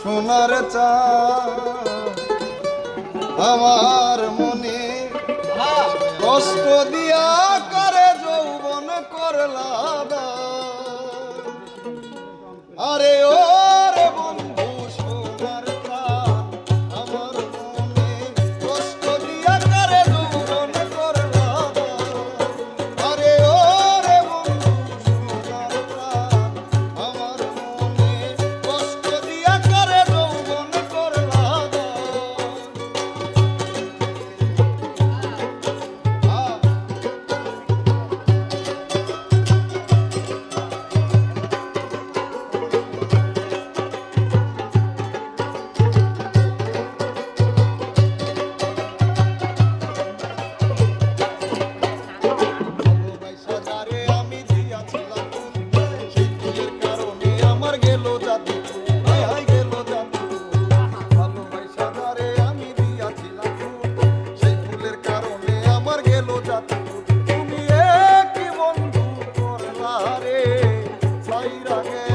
সোনার চা আমার মনে কষ্ট দিয়া করে যৌবন করলা রঙে